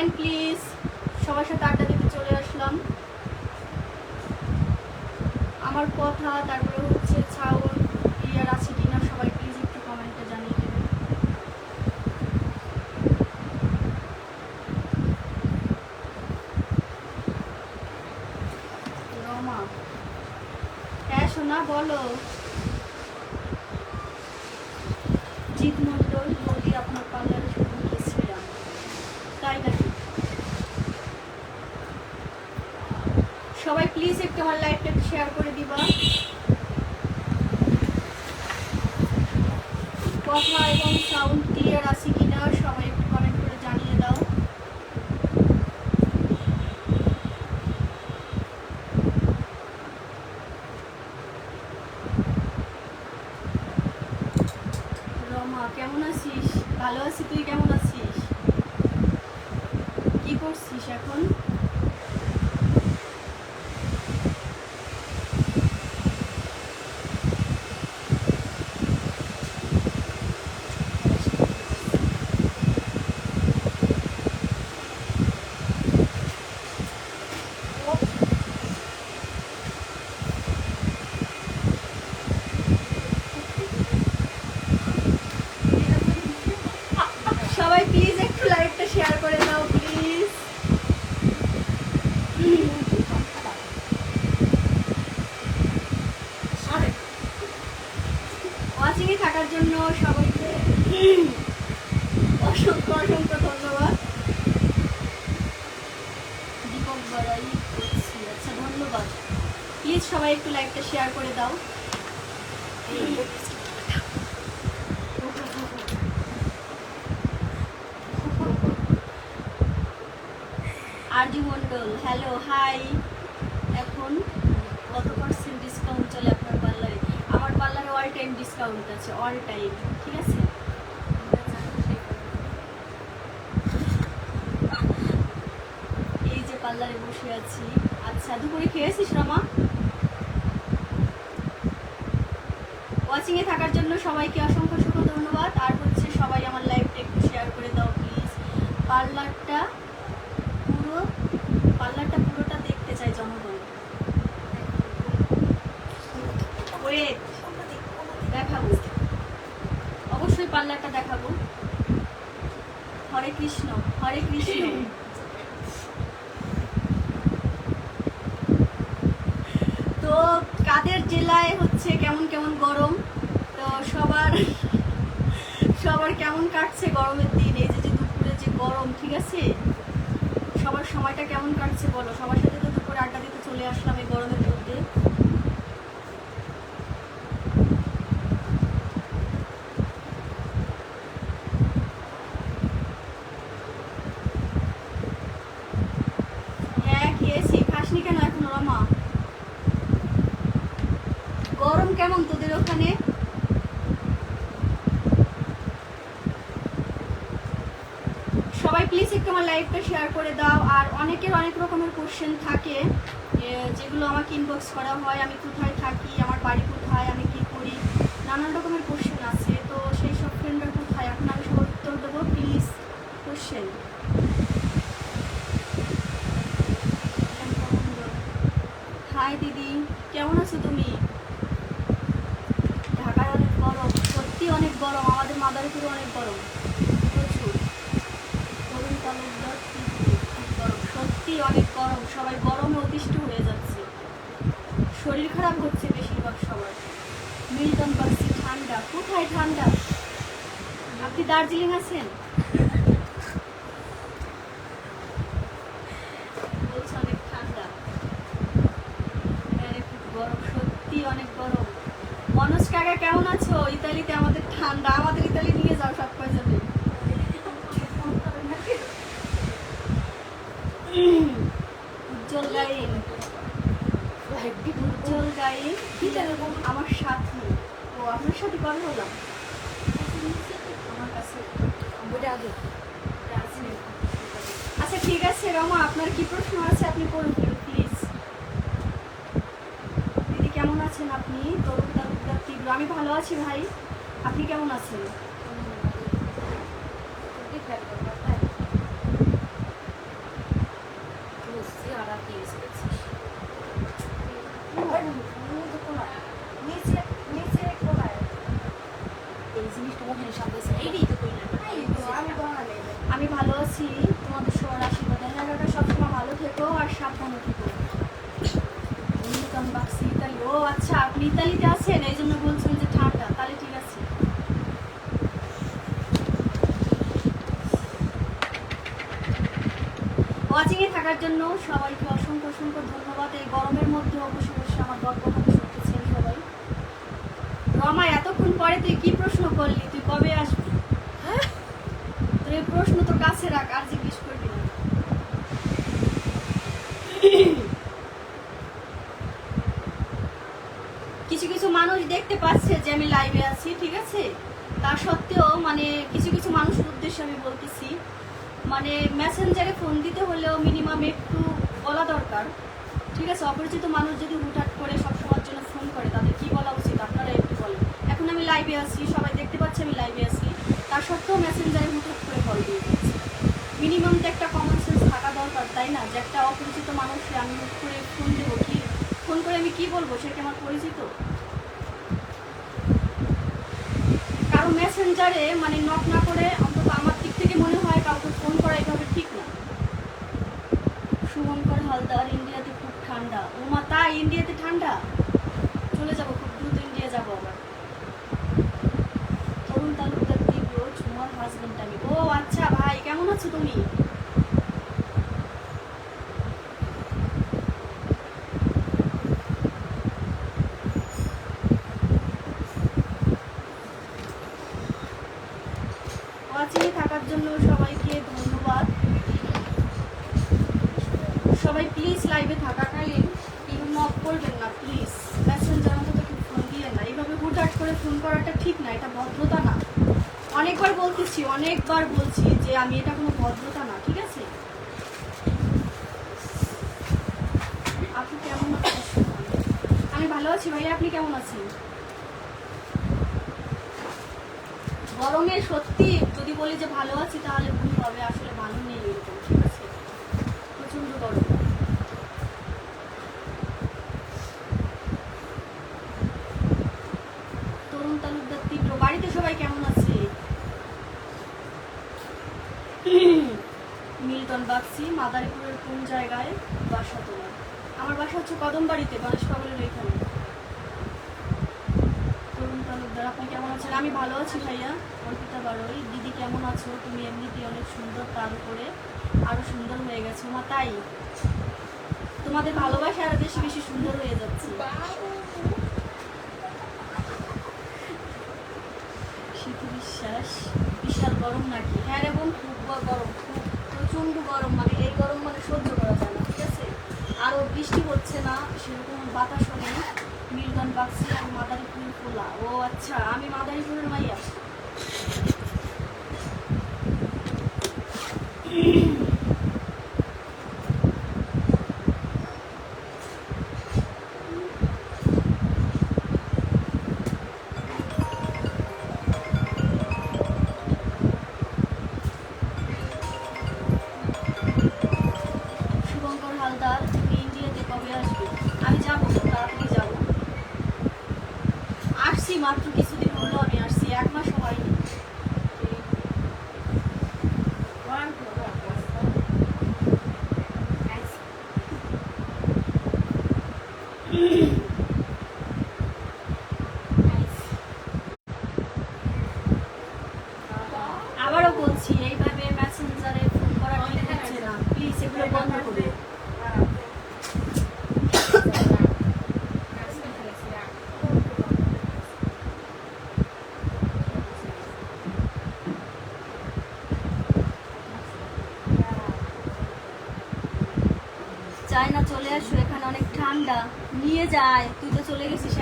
Join please সবার সাথে আড্ডা দিতে চলে আসলাম। আমার কথা, তারপরে হচ্ছে ছাউন ক্লিয়ার আছে কিনা, সবাই প্লিজ একটু কমেন্টে জানিয়ে দেবেন। রমা হ্যাঁ সোনা, বলো। জিৎ মন্ডল বৌদি আপনার পার্লারে শুধু গিয়েছিলাম তাই নাকি সবাই একটু আমার লাইভটা শেয়ার করে দিবা। কথা এবং সাউন্ড ক্লিয়ার আছে কিনা সবাই একটু কমেন্ট করে জানিয়ে দাও। রমা, কেমন আছিস? ভালো আছি আছিস কি করছিস এখন সবাই প্লিজ একটু লাইভটা শেয়ার করে দাও প্লিজ ওয়াচিং এ থাকার জন্য সবাইকে অসংখ্য অসংখ্য ধন্যবাদ দীপক বড়াই করছি আচ্ছা ধন্যবাদ প্লিজ সবাই একটু লাইভটা শেয়ার করে দাও। আরজু মন্ডল হ্যালো হাই এখন কত পার্সেন্ট ডিসকাউন্ট চলে আপনার পার্লারে আমার পার্লারে অল টাইম ডিসকাউন্ট আছে অল টাইম ঠিক আছে? এই যে পার্লারে বসে আছি। আচ্ছা দুপুরে খেয়েছিস, রমা? এ থাকার জন্য সবাইকে অসংখ্য অসংখ্য ধন্যবাদ। আর হচ্ছে সবাই আমার লাইভটা একটু শেয়ার করে দাও প্লিজ পার্লারটা পুরো, পার্লারটা পুরোটা দেখতে চাই জনগণ। দেখাবো। অবশ্যই পার্লারটা দেখাবো। হরে কৃষ্ণ হরে কৃষ্ণ। তো কাদের জেলায় হচ্ছে কেমন কেমন গরম? সবার সবার কেমন কাটছে গরমের দিন? এই যে যে দুপুরে যে গরম, ঠিক আছে? সবার সময়টা কেমন কাটছে বলো? সবার সাথে তো দুপুরে আড্ডা দিতে চলে আসলাম এই গরমের মধ্যে হ্যাঁ খেয়েছি খাসনি কেন এখন রমা গরম কেমন তোদের ওখানে সবাই প্লিজ একটু আমার লাইভটা শেয়ার করে দাও। আর অনেকের অনেক রকমের কোশ্চেন থাকে যেগুলো আমাকে ইনবক্স করা হয়। আমি কোথায় থাকি, আমার বাড়ি কোথায়, আমি কি করি? নানান রকমের কোশ্চেন আছে। তো সেই সব ফ্রেন্ডরা কোথায়? এখন আমি সবার উত্তর দেবো। প্লিজ কোশ্চেন হাই দিদি। কেমন আছো তুমি? ঢাকায় অনেক গরম। সত্যি অনেক গরম। আমাদের মাদারীপুরে অনেক গরম প্রচুর তরুণ তালুকদার তীব্র, খুব গরম সত্যি অনেক গরম, সবাই গরমে অতিষ্ঠ হয়ে যাচ্ছে। শরীর খারাপ হচ্ছে বেশিরভাগ সবার মিল্টন বাসি ঠান্ডা, কোথায় ঠান্ডা? আপনি দার্জিলিং আছেন? অনেক ঠান্ডা। এখানে গরম, সত্যি অনেক গরম। মনোজ কাকা, কেমন আছো? ইতালিতে আমাদের ঠান্ডা, আমাদের ইতালি নিয়ে যাও সব কয় উজ্জ্বল গাইন উজ্জ্বল গাইন আমার সাথী। ও, আপনার সাথে কবে হলাম আমার কাছে আচ্ছা ঠিক আছে, রমা, আপনার কি প্রশ্ন আছে আপনি করুন প্লিজ দিদি, কেমন আছেন আপনি? তরুণ তালুকদার তীব্র। আমি ভালো আছি ভাই। আপনি কেমন আছেন আমি ভালো আছি তোমাদের সবার আশীর্বাদে হ্যাঁ কাকা সবসময় ভালো থেকো আর সাবধানে থেকো ইনকাম বাক্সি ইতালি ও আচ্ছা আপনি ইতালিতে আছেন, এই জন্য বলছেন যে ঠান্ডা, তাহলে ঠিক আছে। ওয়াচিংয়ে থাকার জন্য সবাইকে অসংখ্য অসংখ্য ধন্যবাদ। এই গরমের মধ্যে অবশ্যই অবশ্যই আমার গল্প কথা শুনতেছেন সবাই। রমা, এতক্ষণ পরে তুই কি প্রশ্ন করলি? তুই কবে আসবি? তোর এই প্রশ্ন তো কাছে রাখ, আর জিজ্ঞেস করবি না কিছু কিছু মানুষ দেখতে পাচ্ছে যে আমি লাইভে আছি, ঠিক আছে? তা সত্ত্বেও মানে কিছু কিছু মানুষের উদ্দেশ্যে আমি বলতেছি মানে মেসেঞ্জারে ফোন দিতে হলেও মিনিমাম একটু বলা দরকার, ঠিক আছে? অপরিচিত মানুষ যদি হুটহাট করে সবসময়ের জন্য ফোন করে, তাদের কি বলা উচিত? আপনারা একটু বলেন। এখন আমি লাইভে আছি, সবাই দেখতে পাচ্ছে আমি লাইভে আছি। তা সত্ত্বেও মেসেঞ্জারে হুটহাট করে কল দিয়ে দিচ্ছে। মিনিমাম তো একটা কমন সেন্স থাকা দরকার, তাই না? যে একটা অপরিচিত মানুষকে আমি হুট করে ফোন ফোন করে আমি কি বলব? সে কি আমার পরিচিত? কারও মেসেঞ্জারে মানে নক না করে অন্তত আমার দিক থেকে মনে হয় কাউকে ফোন করা এভাবে ঠিক না। শুভঙ্কর হালদার, ইন্ডিয়াতে খুব ঠান্ডা। ও মা তাই ইন্ডিয়াতে ঠান্ডা? চলে যাব, খুব দ্রুত ইন্ডিয়া যাব আবার। তরুণ তালুকদার তীব্র, ঝুমার হাজবেন্ড আমি। ও আচ্ছা ভাই, কেমন আছো তুমি ওয়াচিংয়ে থাকার জন্য সবাইকে ধন্যবাদ সবাই প্লিজ লাইভে থাকাকালীন কেউ নক করবেন না প্লিজ মেসেঞ্জার অন্তত কেউ ফোন দিয়ে না। এইভাবে হুটহাট করে ফোন করাটা ঠিক না, এটা ভদ্রতা না। অনেকবার বলতেছি, অনেকবার বলছি যে আমি এটা কোনো ভদ্রতা না, ঠিক আছে? আপনি কেমন আমি ভালো আছি ভাই আপনি কেমন আছেন? গরমে সত্যি যদি বলি যে ভালো আছি, তাহলে ভুল হবে, আসলে ভালো নেই এরকম ঠিক আছে প্রচণ্ড গরম তরুণ তালুকদার তীব্র বাড়িতে সবাই কেমন আছে মিল্টন মাদারীপুরের কোন জায়গায় বাসা তোমার? আমার বাসা হচ্ছে কদমবাড়িতে, গণেশ পাগলের এখানে তরুণ তালুকদার, আপনি কেমন আছেন? আমি ভালো আছি ভাইয়া। অর্পিতা বারোই, দিদি কেমন আছো? তুমি এমনিতেই অনেক সুন্দর, তার উপরে আরও সুন্দর হয়ে গেছে। মা, তাই? তোমাদের ভালোবাসা আরও বেশি বেশি সুন্দর হয়ে যাচ্ছে। শীত বিশ্বাস, বিশাল গরম নাকি? হ্যাঁ বোন, খুব গরম। প্রচণ্ড গরম মানে এই গরম মানে সহ্য করা যায় না, ঠিক আছে? আরও বৃষ্টি হচ্ছে না, সেরকম বাতাসও নেই মিলগান বাক্সি আর মাদারীপুর খোলা। ও আচ্ছা আমি মাদারীপুরের মাইয়া। আসছি মাত্র কিছুদিন হলো আমি আসছি এক মাস হয়নি আবারও বলছি এইভাবে মেসেঞ্জারে ফোন করা ঠিক হচ্ছে না প্লিজ এগুলো বন্ধ করবে চাই না চলে আসো এখানে অনেক ঠান্ডা নিয়ে যায়। তুই তো চলে গেছিস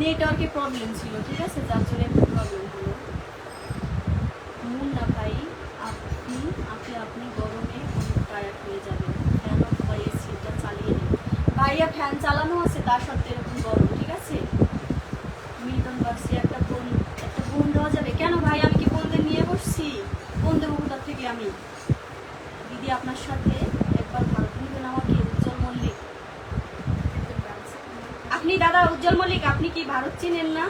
নেটওয়ার্কে প্রবলেম ছিল, ঠিক আছে? যার জন্য একটু প্রবলেম হলো। মুন্না ভাই, আপনি আপনি আপনি গরমে অনেক টায়ার্ড হয়ে যাবেন। কেন? ভাই এসিটা চালিয়ে নিন। ভাইয়া ফ্যান চালানো আছে তার সত্ত্বে এরকম গরম ঠিক আছে মিল্টন বাক্সি একটা বোন একটা বোন দেওয়া যাবে কেন ভাই আমি কি বোনদের নিয়ে বসছি বোন দেবো কোথার থেকে আমি? দিদি আপনার সাথে একবার ভারত নিবেন আমাকে, উজ্জ্বল মল্লিক। আপনি দাদা, উজ্জ্বল মল্লিক, আপনি কি ভারত চিনেন না?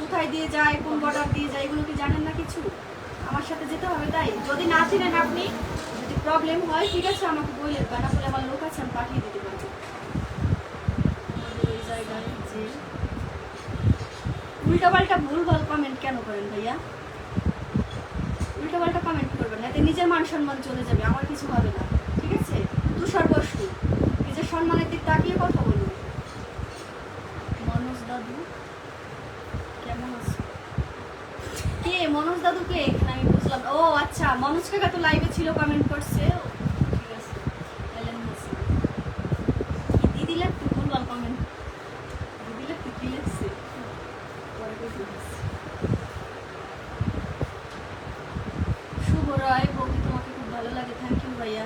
কোথায় দিয়ে যায়, কোন বর্ডার দিয়ে যায়, এগুলো কি জানেন না কিছু? আমার সাথে যেতে হবে তাই? যদি না চিনেন আপনি, যদি প্রবলেম হয়, ঠিক আছে, আমাকে বললেন না বলে আমার লোক আছে, আমি পাঠিয়ে দিতে পারব। জায়গায় যে উল্টাপাল্টা ভুল ভালো কমেন্ট কেন করেন ভাইয়া? উল্টাপাল্টা কমেন্ট করবেন? না এতে নিজের মান সম্মান চলে যাবে, আমার কিছু হবে না, ঠিক আছে? তুষার বসু নিজের সম্মানের দিক তাকিয়ে কথা বলুন। মনোজ দাদু, কেমন আছো? কে? মনোজ দাদু কে? এখানে আমি বুঝলাম। ও আচ্ছা মনোজ কাকা লাইভে ছিল কমেন্ট করছে ও, ঠিক আছে এলেন হাসান। কি দিদি লাগতো ভুলভাল কমেন্ট দিদি লাগতো কি লাগছে পরে বলতে দিচ্ছি। শুভ রায় বৌদি তোমাকে খুব ভালো লাগে থ্যাংক ইউ ভাইয়া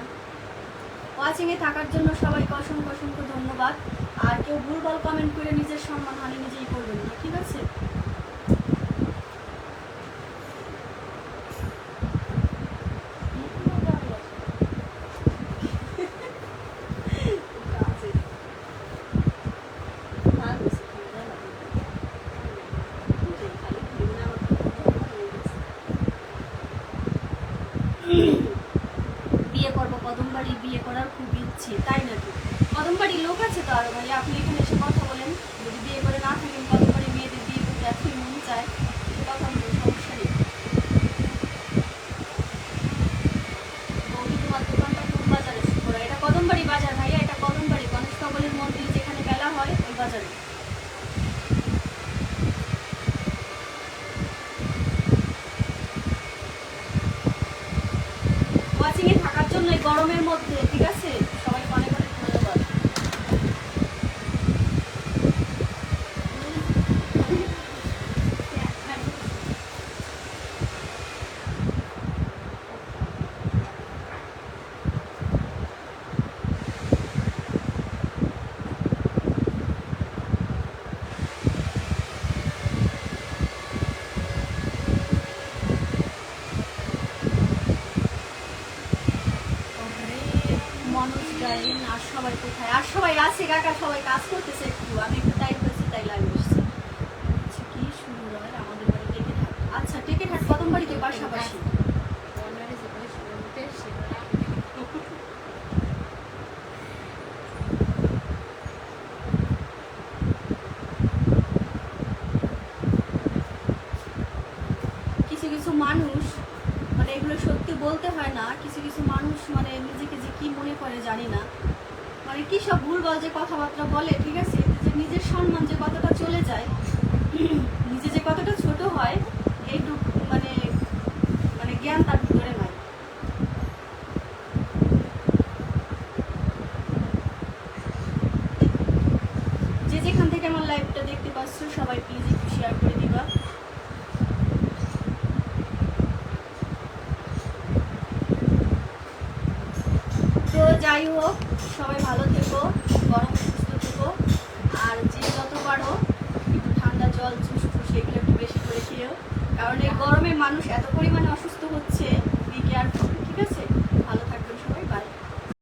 ওয়াচিং এ থাকার জন্য সবাইকে অসংখ্য অসংখ্য ধন্যবাদ আর কেউ ভুলভাল কমেন্ট করে নিজের সম্মান হানি নিজেই করবেন না ঠিক আছে বিয়ে করব কদমবাড়ি বিয়ে করার খুব ইচ্ছে আসছে সবাই কাজ করতেছে, একটু আমি একটু টাইম পেয়েছি তাই লাইভ এসেছি আচ্ছা, কি সুন্দর আমাদের বাড়ি টেকেট হাট আচ্ছা টেকেট হাট কদম বাড়িতে পাশাপাশি? কিছু কিছু মানুষ মানে এগুলো সত্যি বলতে হয় না, কিছু কিছু মানুষ মানে নিজেকে যে কি মনে করে জানি না। মানে কি সব ভুলভাল যে কথাবার্তা বলে, ঠিক আছে? যে নিজের সম্মান যে কতটা চলে যায়, নিজে যে কতটা ছোট হয়, এইটুক মানে মানে জ্ঞান তার ভিতরে নাই। যে যেখান থেকে আমার লাইভটা দেখতে পাচ্ছ সবাই প্লিজ একটু শেয়ার করে দিবা তো যাই হোক সবাই ভালো থেকো গরম সুস্থ থেকো আর যে যত পারো একটু ঠান্ডা জল জুস ফুস এগুলো একটু বেশি করে খেয়েও কারণ এই গরমে মানুষ এত পরিমাণে